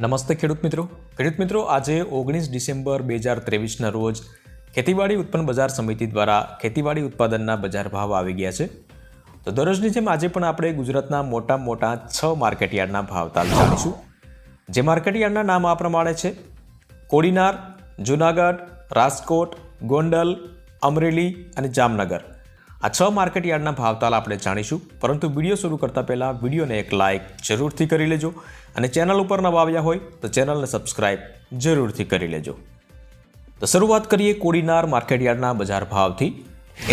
નમસ્તે ખેડૂત મિત્રો. ખેડૂત મિત્રો, આજે ઓગણીસ ડિસેમ્બર બે હજાર ત્રેવીસના રોજ ખેતીવાડી ઉત્પન્ન બજાર સમિતિ દ્વારા ખેતીવાડી ઉત્પાદનના બજાર ભાવ આવી ગયા છે. તો દરરોજની જેમ આજે પણ આપણે ગુજરાતના મોટા મોટા છ માર્કેટયાર્ડના ભાવ તાલ જાણીશું. જે માર્કેટયાર્ડના નામ આ પ્રમાણે છે. કોડીનાર, જુનાગઢ, રાજકોટ, ગોંડલ, અમરેલી અને જામનગર. આ છ માર્કેટયાર્ડના ભાવતાલ આપણે જાણીશું. પરંતુ વીડિયો શરૂ કરતાં પહેલાં વિડીયોને એક લાઇક જરૂરથી કરી લેજો અને ચેનલ ઉપર નવા આવ્યા હોય તો ચેનલને સબસ્ક્રાઇબ જરૂરથી કરી લેજો. તો શરૂઆત કરીએ કોડીનાર માર્કેટયાર્ડના બજાર ભાવથી.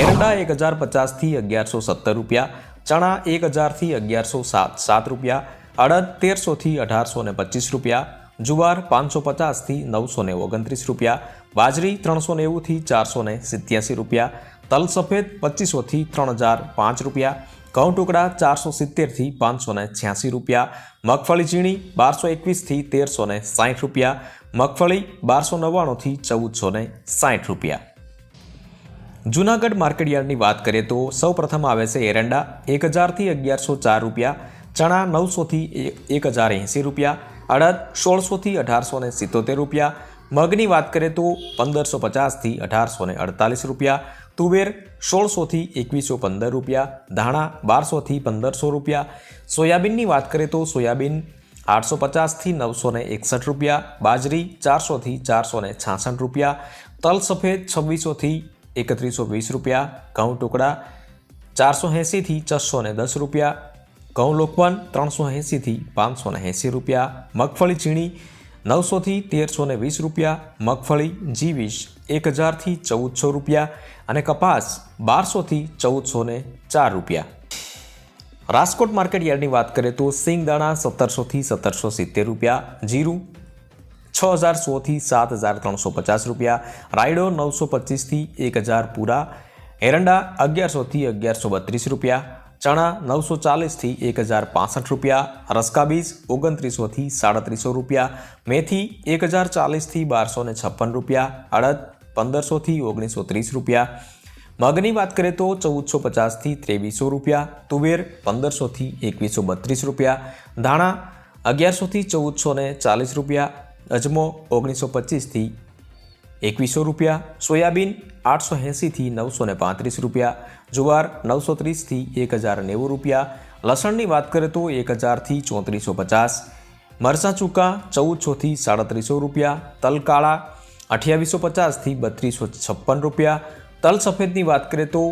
એરંડા એક હજાર પચાસથી અગિયારસો સત્તર રૂપિયા, ચણા એક હજારથી અગિયારસો સાત સાત રૂપિયા, અડદ તેરસોથી અઢારસો ને પચીસ રૂપિયા, જુવાર પાંચસો પચાસથી નવસો ને ઓગણત્રીસ રૂપિયા, બાજરી ત્રણસો નેવુંથી ચારસો ને સિત્યાસી રૂપિયા તલ સફેદ પચીસોથી ત્રણ હજાર પાંચ રૂપિયા, ઘઉં ટુકડા ચારસો સિત્તેરથી પાંચસો ને છ્યાસી રૂપિયા, મગફળી ઝીણી બારસો એકવીસથી તેરસો ને સાઠ રૂપિયા, મગફળી બારસો નવ્વાણુંથી ચૌદસો ને સાઠ રૂપિયા. જૂનાગઢ માર્કેટયાર્ડની વાત કરીએ તો સૌ પ્રથમ આવે છે એરંડા, એક હજારથી અગિયારસો ચાર રૂપિયા, ચણા નવસોથી એક હજાર એંસી રૂપિયા, અડદ સોળસોથી અઢારસો ને સિત્તોતેર રૂપિયા, મગની વાત કરીએ તો પંદરસો પચાસથી અઢારસો ને અડતાલીસ રૂપિયા તુવેર સોળસોથી એકવીસો પંદર રૂપિયા, ધાણા બારસોથી પંદરસો રૂપિયા, સોયાબીનની વાત કરીએ તો સોયાબીન આઠસો પચાસથી નવસો એકસઠ રૂપિયા, બાજરી ચારસોથી ચારસો ને છાસઠ રૂપિયા, તલ સફેદ છવ્વીસોથી એકત્રીસો વીસ રૂપિયા, ઘઉં ટુકડા ચારસો એંસીથી છસો ને દસ રૂપિયા, ઘઉં લોકવન ત્રણસો એંસીથી પાંચસો ને એંસી રૂપિયા, મગફળી ઝીણી નવસોથી તેરસો ને વીસ રૂપિયા, મગફળી જી વીસ એક હજારથી ચૌદસો રૂપિયા અને કપાસ બારસોથી ચૌદસો ને ચાર રૂપિયા. રાજકોટ માર્કેટ યાર્ડની વાત કરીએ તો સિંગદાણા સત્તરસોથી સત્તરસો સિત્તેર રૂપિયા, જીરું છ હજાર સોથી સાત હજાર ત્રણસો પચાસ રૂપિયા, રાયડો નવસો પચીસથી એક હજાર પૂરા, એરંડા અગિયારસોથી અગિયારસો બત્રીસ રૂપિયા ચણા નવસો ચાલીસથી એક હજાર પાસઠ રૂપિયા, રસકા બીજ ઓગણત્રીસોથી સાડત્રીસો રૂપિયા, મેથી એક હજાર ચાલીસથી બારસો ને છપ્પન રૂપિયા, અડદ પંદરસોથી ઓગણીસો ત્રીસ રૂપિયા. મગની વાત કરીએ તો ચૌદસો પચાસથી ત્રેવીસો રૂપિયા, તુવેર પંદરસોથી એકવીસો બત્રીસ રૂપિયા, ધાણા અગિયારસોથી ચૌદસો ને ચાલીસ રૂપિયા, અજમો ઓગણીસો પચીસથી એકવીસો રૂપિયા, સોયાબીન આઠસો એંસીથી નવસો ને પાંત્રીસ રૂપિયા, જુવાર નવસો ત્રીસથી એક હજાર નેવું રૂપિયા, લસણની વાત કરીએ તો એક હજારથી ચોત્રીસો પચાસ, મરચાં ચૂકા ચૌદસોથી સાડત્રીસો રૂપિયા તલ કાળા અઠ્યાવીસો પચાસથી બત્રીસો છપ્પન રૂપિયા, તલ સફેદની વાત કરીએ તો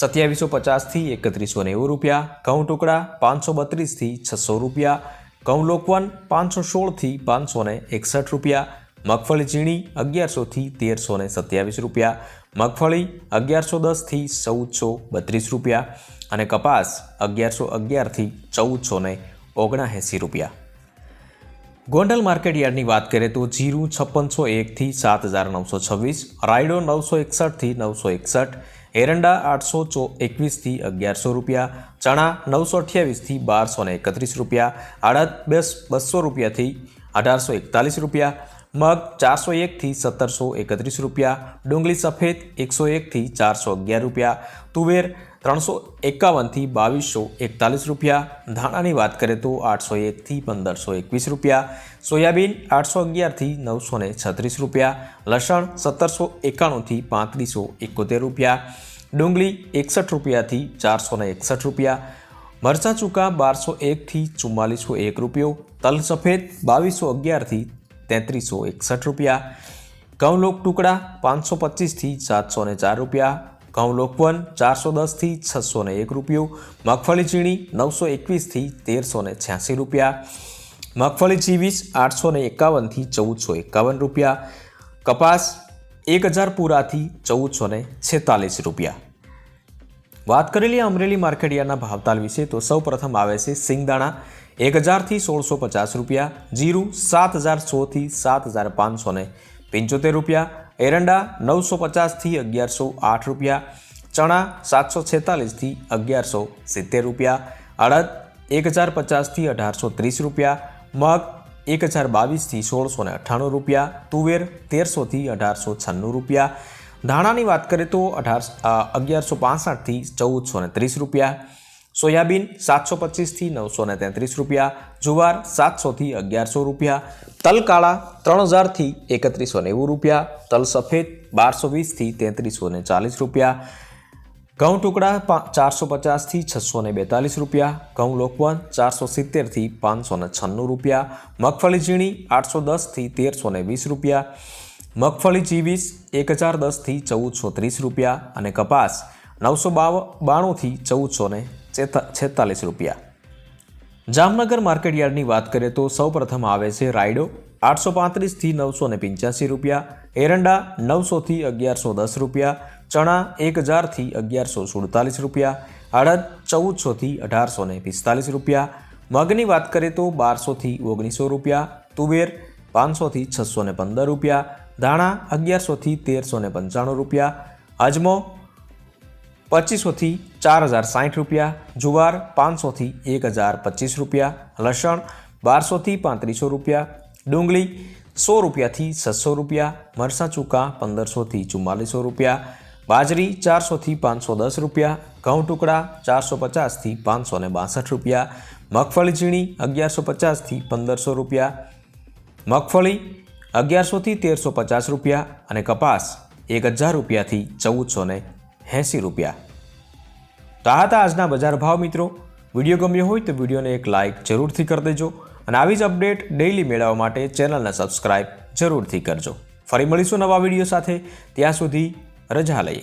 સત્યાવીસો પચાસથી એકત્રીસો નેવું રૂપિયા, ઘઉં ટુકડા પાંચસો બત્રીસથી છસો રૂપિયા, ઘઉં લોકવન પાંચસો સોળથી પાંચસો ને એકસઠ રૂપિયા મગફળી ઝીણી અગિયારસોથી તેરસો ને સત્યાવીસ રૂપિયા. મગફળી અગિયારસો દસથી ચૌદસો બત્રીસ રૂપિયા અને કપાસ અગિયારસો અગિયારથી ચૌદસો ને ઓગણએંસી રૂપિયા. ગોંડલ માર્કેટ યાર્ડની વાત કરીએ તો જીરું છપ્પનસો એકથી સાત હજાર નવસો છવ્વીસ, રાયડો નવસો એકસઠથી નવસો એકસઠ, એરંડા આઠસો ચો એકવીસથી અગિયારસો રૂપિયા, ચણા નવસો અઠ્યાવીસથી બારસો એકત્રીસ રૂપિયા આડત બેસ બસો રૂપિયાથી અઢારસો એકતાલીસ રૂપિયા મગ ચારસો એકથી સત્તરસો એકત્રીસ રૂપિયા, ડુંગળી સફેદ એકસો એકથી ચારસો અગિયાર રૂપિયા, તુવેર ત્રણસો એકાવનથી બાવીસો એકતાલીસ રૂપિયા, ધાણાની વાત કરીએ તો આઠસો એકથી પંદરસો એકવીસ રૂપિયા, સોયાબીન આઠસો અગિયારથી નવસો ને છત્રીસ રૂપિયા, લસણ સત્તરસો એકાણુંથી પાંત્રીસો એકોતેર રૂપિયા, ડુંગળી એકસઠ રૂપિયાથી ચારસો ને એકસઠ રૂપિયા, મરચાં ચૂકા બારસો એકથી ચુમ્માલીસો એક રૂપિયો, તલ સફેદ બાવીસો અગિયારથી તેત્રીસો એકસઠ રૂપિયા. ઘઉં લોક ટુકડા પાંચસો પચીસથી સાતસો ને ચાર રૂપિયા. ઘઉં લોકવન ચારસો દસથી છસો ને એક રૂપિયો. મગફળી ઝીણી નવસો એકવીસથી તેરસો ને છ્યાસી રૂપિયા. મગફળી ચીવીસ આઠસો ને એકાવનથી ચૌદસો એકાવન રૂપિયા. કપાસ એક હજાર પૂરાથી ચૌદસો ને છેતાલીસ રૂપિયા. વાત કરેલી અમરેલી માર્કેટિયાના ભાવતાલ વિશે તો સૌ પ્રથમ આવે છે સિંગદાણા. એક હજારથી સોળસો પચાસ રૂપિયા, જીરું સાત હજાર સોથી સાત હજાર પાંચસો ને પંચોતેર રૂપિયા, એરંડા નવસો પચાસથી અગિયારસો આઠ રૂપિયા, ચણા સાતસો છેતાલીસથી અગિયારસો સિત્તેર રૂપિયા, અડદ એક હજાર પચાસથી અઢારસો ત્રીસ રૂપિયા, મગ એક હજાર બાવીસથી સોળસો અઠ્ઠાણું રૂપિયા, તુવેર તેરસોથી અઢારસો છન્નું રૂપિયા ધાણાની વાત કરીએ તો અઢાર અગિયારસો પાસઠથી ચૌદસો ત્રીસ રૂપિયા. સોયાબીન સાતસો પચીસથી નવસો ને તેત્રીસ રૂપિયા. જુવાર સાતસોથી અગિયારસો રૂપિયા. તલ કાળા ત્રણ હજારથી એકત્રીસો નેવું રૂપિયા. તલ સફેદ બારસો વીસથી તેત્રીસો ને ચાલીસ રૂપિયા. ઘઉં ટુકડા ચારસો પચાસથી છસો ને બેતાલીસ રૂપિયા. ઘઉં લોકવન ચારસો સિત્તેરથી પાંચસો ને છન્નું રૂપિયા. મગફળી ઝીણી આઠસો દસથી તેરસો ને વીસ રૂપિયા. મગફળી ચીવીસ, એક હજાર દસથી ચૌદસો ત્રીસ રૂપિયા અને કપાસ નવસો બાવ, બાણુંથી ચૌદસો ને છેતાલીસ રૂપિયા. જામનગર માર્કેટ યાર્ડની વાત કરીએ તો સૌપ્રથમ આવે છે રાયડો, આઠસો પાંત્રીસથી નવસો ને પંચ્યાસી રૂપિયા, એરંડા નવસોથી અગિયારસો દસ રૂપિયા, ચણા એક હજારથી અગિયારસો સુડતાલીસ રૂપિયા અડદ ચૌદસોથી અઢારસો ને પિસ્તાલીસ રૂપિયા, મગની વાત કરીએ તો બારસોથી ઓગણીસો રૂપિયા, તુવેર પાંચસોથી છસો ને પંદર રૂપિયા ધાણા અગિયારસોથી તેરસો ને પંચાણું રૂપિયા, અજમો પચીસોથી ચાર હજાર સાઠ રૂપિયા, જુવાર પાંચસોથી એક હજાર પચીસ રૂપિયા, લસણ બારસોથી પાંત્રીસો રૂપિયા, ડુંગળી સો રૂપિયાથી છસો રૂપિયા, મરસા ચૂકા પંદરસોથી ચુમ્માલીસો રૂપિયા, બાજરી ચારસોથી પાંચસો દસ રૂપિયા, ઘઉં ટુકડા ચારસો પચાસથી પાંચસો ને બાસઠ રૂપિયા, મગફળી ઝીણી અગિયારસો પચાસથી પંદરસો રૂપિયા, મગફળી અગિયારસોથી તેરસો પચાસ રૂપિયા અને કપાસ એક હજાર રૂપિયાથી ચૌદસો ને એંસી રૂપિયા. તો આ હતા આજના બજાર ભાવ મિત્રો. વીડિયો ગમ્યો હોય તો વિડીયોને એક લાઇક જરૂરથી કરી દેજો અને આવી જ અપડેટ ડેઇલી મેળવવા માટે ચેનલને સબસ્ક્રાઇબ જરૂરથી કરજો. ફરી મળીશું નવા વીડિયો સાથે. ત્યાં સુધી રજા લઈએ.